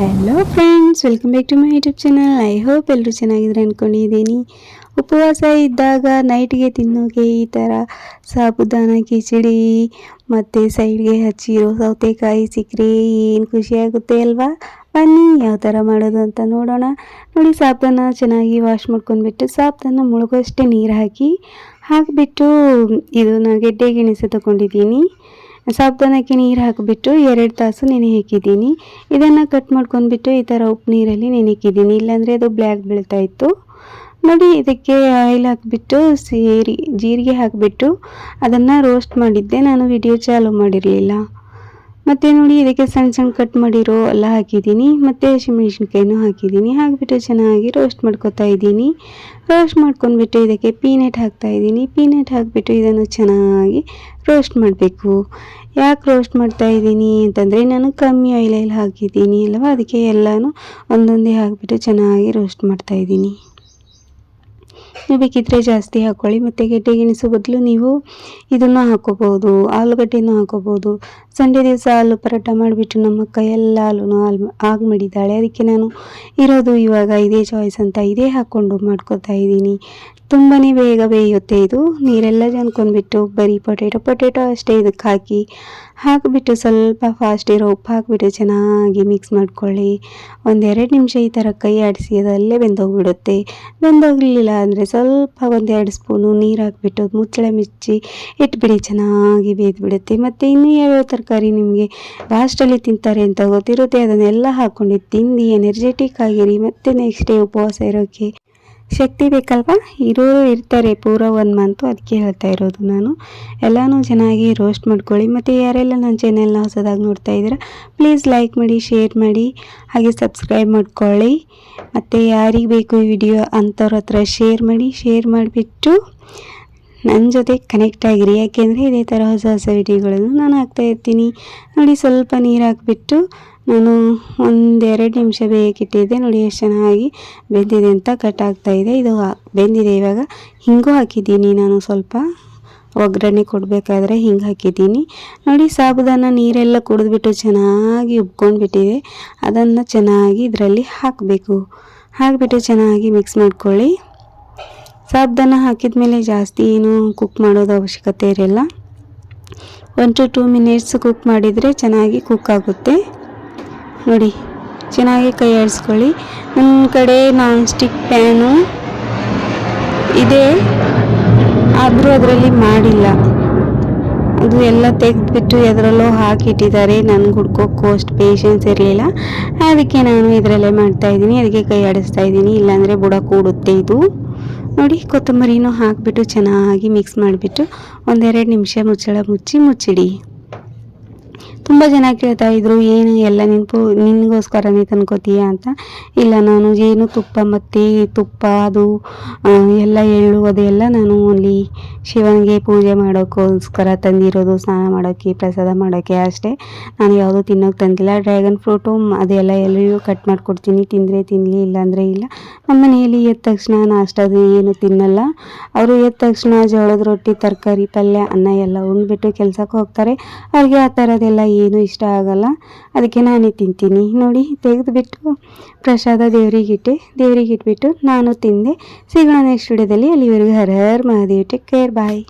Hello friends welcome back to my YouTube channel I hope ಎಲ್ಲರೂ ಚೆನ್ನಾಗಿದ್ರೆ ಅಂದ್ಕೊಂಡಿದ್ದೀನಿ ಉಪವಾಸ ಇದ್ದಾಗ ನೈಟ್ಗೆ ತಿನ್ನೋಕೆ ಈ ಥರ ಸಾಬುದಾನ, ಕಿಚಡಿ ಮತ್ತು ಸೈಡ್ಗೆ ಹಚ್ಚಿರೋ ಸೌತೆಕಾಯಿ ಸಿಕ್ಕರೆ ಏನು ಖುಷಿಯಾಗುತ್ತೆ ಅಲ್ವಾ? ಬನ್ನಿ, ಯಾವ ಥರ ಮಾಡೋದು ಅಂತ ನೋಡೋಣ. ನೋಡಿ ಸಾಬನ್ನ ಚೆನ್ನಾಗಿ ವಾಶ್ ಮಾಡ್ಕೊಂಡ್ಬಿಟ್ಟು ಸಾಬನ್ನ ಮುಳುಗೋಷ್ಟೇ ನೀರು ಹಾಕಿ ಹಾಕಿಬಿಟ್ಟು ಇದನ್ನು ಗೆಡ್ಡೆ ಗೆಣಸು ತೊಗೊಂಡಿದ್ದೀನಿ. ಸಾಬುದಾನಕ್ಕೆ ನೀರು ಹಾಕಿಬಿಟ್ಟು ಎರಡು ತಾಸು ನೆನೆ ಹಾಕಿದ್ದೀನಿ ಇದನ್ನು ಕಟ್ ಮಾಡ್ಕೊಂಡ್ಬಿಟ್ಟು ಈ ಥರ ಉಪ್ಪು ನೀರಲ್ಲಿ ನೆನೆಕ್ಕಿದ್ದೀನಿ ಇಲ್ಲಾಂದರೆ ಅದು ಬ್ಲ್ಯಾಕ್ ಬೀಳ್ತಾ ಇತ್ತು. ನೋಡಿ, ಇದಕ್ಕೆ ಆಯಿಲ್ ಹಾಕಿಬಿಟ್ಟು ಸೇರಿ, ಜೀರಿಗೆ ಹಾಕಿಬಿಟ್ಟು ಅದನ್ನು ರೋಸ್ಟ್ ಮಾಡಿದ್ದೆ. ನಾನು ವಿಡಿಯೋ ಚಾಲು ಮಾಡಿರಲಿಲ್ಲ. ಮತ್ತು ನೋಡಿ, ಇದಕ್ಕೆ ಸಣ್ಣ ಸಣ್ಣ ಕಟ್ ಮಾಡಿರೋ ಎಲ್ಲ ಹಾಕಿದ್ದೀನಿ. ಮತ್ತು ಹಸಿಮೆಣ್ಸಿನ್ಕಾಯಿನೂ ಹಾಕಿದ್ದೀನಿ. ಹಾಕಿಬಿಟ್ಟು ಚೆನ್ನಾಗಿ ರೋಸ್ಟ್ ಮಾಡ್ಕೊತಾ ಇದ್ದೀನಿ. ರೋಸ್ಟ್ ಮಾಡ್ಕೊಂಡ್ಬಿಟ್ಟು ಇದಕ್ಕೆ ಪೀನಟ್ ಹಾಕ್ತಾ ಇದ್ದೀನಿ. ಪೀನಟ್ ಹಾಕಿಬಿಟ್ಟು ಇದನ್ನು ಚೆನ್ನಾಗಿ ರೋಸ್ಟ್ ಮಾಡಬೇಕು. ಯಾಕೆ ರೋಸ್ಟ್ ಮಾಡ್ತಾ ಇದ್ದೀನಿ ಅಂತಂದರೆ ನಾನು ಕಮ್ಮಿ ಆಯಿಲಲ್ಲಿ ಹಾಕಿದ್ದೀನಿ ಅಲ್ವಾ? ಅದಕ್ಕೆ ಎಲ್ಲನೂ ಒಂದೊಂದೇ ಹಾಕಿಬಿಟ್ಟು ಚೆನ್ನಾಗಿ ರೋಸ್ಟ್ ಮಾಡ್ತಾ ಇದ್ದೀನಿ. ನೀವು ಬೇಕಿದ್ರೆ ಜಾಸ್ತಿ ಹಾಕ್ಕೊಳ್ಳಿ ಮತ್ತು ಗೆಡ್ಡೆ ಗೆಣಸು ಬದಲು ನೀವು ಇದನ್ನು ಹಾಕೋಬೋದು, ಆಲೂಗಡ್ಡೆನೂ ಹಾಕೋಬೋದು. ಸಂಡೇ ದಿವಸ ಹಾಲು ಪರೋಟ ಮಾಡಿಬಿಟ್ಟು ನಮ್ಮ ಅಕ್ಕ ಎಲ್ಲ ಆಲೂನು ಹಾಲು ಆಗಿ ಮಾಡಿದ್ದಾಳೆ ಅದಕ್ಕೆ ನಾನು ಇರೋದು ಇವಾಗ ಇದೇ ಚಾಯ್ಸ್ ಅಂತ ಇದೇ ಹಾಕ್ಕೊಂಡು ಮಾಡ್ಕೊತಾ ಇದ್ದೀನಿ. ತುಂಬಾ ಬೇಗ ಬೇಯುತ್ತೆ ಇದು. ನೀರೆಲ್ಲ ಜನ್ಕೊಂಡ್ಬಿಟ್ಟು ಬರೀ ಪೊಟೇಟೊ ಪೊಟೇಟೊ ಅಷ್ಟೇ ಇದಕ್ಕೆ ಹಾಕಿ ಹಾಕಿಬಿಟ್ಟು ಸ್ವಲ್ಪ ಫಾಸ್ಟ್ ಇರೋ ಉಪ್ಪು ಹಾಕಿಬಿಟ್ಟು ಚೆನ್ನಾಗಿ ಮಿಕ್ಸ್ ಮಾಡ್ಕೊಳ್ಳಿ. ಒಂದೆರಡು ನಿಮಿಷ ಈ ಥರ ಕೈ ಆಡಿಸಿ ಅದಲ್ಲೇ ಬೆಂದೋಗ್ಬಿಡುತ್ತೆ. ಬೆಂದೋಗಲಿಲ್ಲ ಅಂದರೆ ಸ್ವಲ್ಪ ಒಂದೆರಡು ಸ್ಪೂನು ನೀರು ಹಾಕಿಬಿಟ್ಟು ಮುಚ್ಚಳೆ ಮಿಚ್ಚಿ ಇಟ್ಬಿಡಿ, ಚೆನ್ನಾಗಿ ಬೇಯ್ದುಬಿಡುತ್ತೆ. ಮತ್ತು ಇನ್ನೂ ಯಾವ್ಯಾವ ತರಕಾರಿ ನಿಮಗೆ ಲಾಸ್ಟಲ್ಲಿ ತಿಂತಾರೆ ಅಂತ ಗೊತ್ತಿರುತ್ತೆ. ಅದನ್ನೆಲ್ಲ ಹಾಕ್ಕೊಂಡು ತಿಂದು ಎನರ್ಜೆಟಿಕ್ ಆಗಿರಿ ಮತ್ತು ನೆಕ್ಸ್ಟ್ ಡೇ ಉಪವಾಸ ಇರೋಕ್ಕೆ ಶಕ್ತಿ ಬೇಕಲ್ವಾ? ಇರೋರು ಇರ್ತಾರೆ. ಪೂರ ಒನ್ ಮಂತು ಅದಕ್ಕೆ ಹೇಳ್ತಾ ಇರೋದು ನಾನು. ಎಲ್ಲನೂ ಚೆನ್ನಾಗಿ ರೋಸ್ಟ್ ಮಾಡ್ಕೊಳ್ಳಿ. ಮತ್ತು ಯಾರೆಲ್ಲ ನನ್ನ ಚಾನೆಲ್ನ ಹೊಸದಾಗಿ ನೋಡ್ತಾ ಇದ್ದೀರಾ ಪ್ಲೀಸ್ ಲೈಕ್ ಮಾಡಿ ಶೇರ್ ಮಾಡಿ, ಹಾಗೆ ಸಬ್ಸ್ಕ್ರೈಬ್ ಮಾಡ್ಕೊಳ್ಳಿ. ಮತ್ತು ಯಾರಿಗೆ ಬೇಕು ಈ ವಿಡಿಯೋ ಅಂಥವ್ರ ಹತ್ರ ಶೇರ್ ಮಾಡಿ ಶೇರ್ ಮಾಡಿಬಿಟ್ಟು ನನ್ನ ಜೊತೆ ಕನೆಕ್ಟ್ ಆಗಿರಿ. ಯಾಕೆಂದರೆ ಇದೇ ಥರ ಹೊಸ ಹೊಸ ವಿಡಿಯೋಗಳನ್ನು ನಾನು ಹಾಕ್ತಾ ಇರ್ತೀನಿ. ನೋಡಿ, ಸ್ವಲ್ಪ ನೀರು ಹಾಕಿಬಿಟ್ಟು ನಾನು ಒಂದೆರಡು ನಿಮಿಷ ಬೇಯಕ್ಕಿಟ್ಟಿದ್ದೆ ನೋಡಿ, ಎಷ್ಟು ಚೆನ್ನಾಗಿ ಬೆಂದಿದೆ ಅಂತ ಕಟ್ ಇದೆ. ಇದು ಬೆಂದಿದೆ ಇವಾಗ. ಹಿಂಗೂ ಹಾಕಿದ್ದೀನಿ. ನಾನು ಸ್ವಲ್ಪ ಒಗ್ಗರಣೆ ಕೊಡಬೇಕಾದ್ರೆ ಹಿಂಗೆ ಹಾಕಿದ್ದೀನಿ. ನೋಡಿ, ಸಾಬುದಾನ ನೀರೆಲ್ಲ ಕುಡಿದ್ಬಿಟ್ಟು ಚೆನ್ನಾಗಿ ಉಬ್ಕೊಂಡ್ಬಿಟ್ಟಿದೆ. ಅದನ್ನು ಚೆನ್ನಾಗಿ ಇದರಲ್ಲಿ ಹಾಕಬೇಕು. ಹಾಕಿಬಿಟ್ಟು ಚೆನ್ನಾಗಿ ಮಿಕ್ಸ್ ಮಾಡ್ಕೊಳ್ಳಿ. ಸಾಬುದಾನ ಹಾಕಿದ ಮೇಲೆ ಜಾಸ್ತಿ ಏನು ಕುಕ್ ಮಾಡೋದು ಅವಶ್ಯಕತೆ ಇರಲ್ಲ one to two minutes cook ಮಾಡಿದರೆ ಚೆನ್ನಾಗಿ ಕುಕ್ ಆಗುತ್ತೆ. ನೋಡಿ, ಚೆನ್ನಾಗಿ ಕೈ ಆಡಿಸ್ಕೊಳ್ಳಿ. ನನ್ನ ಕಡೆ ನಾನ್ ಸ್ಟಿಕ್ ಪ್ಯಾನು ಇದೆ. ಆದರೂ ಅದರಲ್ಲಿ ಮಾಡಿಲ್ಲ. ಅದು ಎಲ್ಲ ತೆಗೆದುಬಿಟ್ಟು ಎದರಲ್ಲೋ ಹಾಕಿಟ್ಟಿದ್ದಾರೆ. ನನಗೆ ಹುಡ್ಕೋಕ್ಕೂ ಅಷ್ಟು ಪೇಷನ್ಸ್ ಇರಲಿಲ್ಲ. ಅದಕ್ಕೆ ನಾನು ಇದರಲ್ಲೇ ಮಾಡ್ತಾಯಿದ್ದೀನಿ ಅದಕ್ಕೆ ಕೈ ಆಡಿಸ್ತಾ ಇದ್ದೀನಿ. ಇಲ್ಲಾಂದರೆ ಬುಡ ಕೂಡುತ್ತೆ ಇದು. ನೋಡಿ ಕೊತ್ತಂಬರಿನೂ ಹಾಕಿಬಿಟ್ಟು ಚೆನ್ನಾಗಿ ಮಿಕ್ಸ್ ಮಾಡಿಬಿಟ್ಟು ಒಂದೆರಡು ನಿಮಿಷ ಮುಚ್ಚಳ ಮುಚ್ಚಿ ಮುಚ್ಚಿಡಿ. ತುಂಬ ಜನ ಕೇಳ್ತಾ ಇದ್ರು, ಏನು ಎಲ್ಲ ನೆನಪು ನಿನಗೋಸ್ಕರನೇ ತಂದ್ಕೋತೀಯ ಅಂತ? ಇಲ್ಲ, ನಾನು ಏನು ತುಪ್ಪ ಮತ್ತು ತುಪ್ಪ, ಅದು ಎಲ್ಲ ಎಳ್ಳು, ಅದೆಲ್ಲ ನಾನು ಓನ್ಲಿ ಶಿವನಿಗೆ ಪೂಜೆ ಮಾಡೋಕ್ಕೋಸ್ಕರ ತಂದಿರೋದು, ಸ್ನಾನ ಮಾಡೋಕ್ಕೆ ಪ್ರಸಾದ ಮಾಡೋಕ್ಕೆ ಅಷ್ಟೇ. ನಾನು ಯಾವುದೂ ತಿನ್ನೋಕೆ ತಂದಿಲ್ಲ. ಡ್ರ್ಯಾಗನ್ ಫ್ರೂಟು ಅದೆಲ್ಲ ಎಲ್ಲರಿಗೂ ಕಟ್ ಮಾಡಿಕೊಡ್ತೀನಿ. ತಿಂದರೆ ತಿನ್ನಲಿ ಇಲ್ಲಾಂದರೆ ಇಲ್ಲ. ನಮ್ಮ ಮನೆಯಲ್ಲಿ ಎದ್ದ ತಕ್ಷಣ ನಾಷ್ಟದು ಏನು ತಿನ್ನಲ್ಲ. ಅವರು ಎದ್ದ ತಕ್ಷಣ ಜೋಳದ ರೊಟ್ಟಿ, ತರಕಾರಿ, ಪಲ್ಯ, ಅನ್ನ ಎಲ್ಲ ಉಂಡ್ಬಿಟ್ಟು ಕೆಲಸಕ್ಕೆ ಹೋಗ್ತಾರೆ. ಅವ್ರಿಗೆ ಆ ಥರದ್ದೆಲ್ಲ ಏನು ಇಷ್ಟ ಆಗಲ್ಲ. ಅದಕ್ಕೆ ನಾನೇ ತಿಂತೀನಿ. ನೋಡಿ, ತೆಗೆದುಬಿಟ್ಟು ಪ್ರಸಾದ ದೇವರಿಗಿಟ್ಟೆ ದೇವರಿಗೆ ಇಟ್ಬಿಟ್ಟು ನಾನು ತಿಂದೆ. ಸಿಗೋಣ ನೆಕ್ಸ್ಟ್ ವಿಡಿಯೋದಲ್ಲಿ ಅಲ್ಲಿವರೆಗೂ Hara Har Mahadev take care bye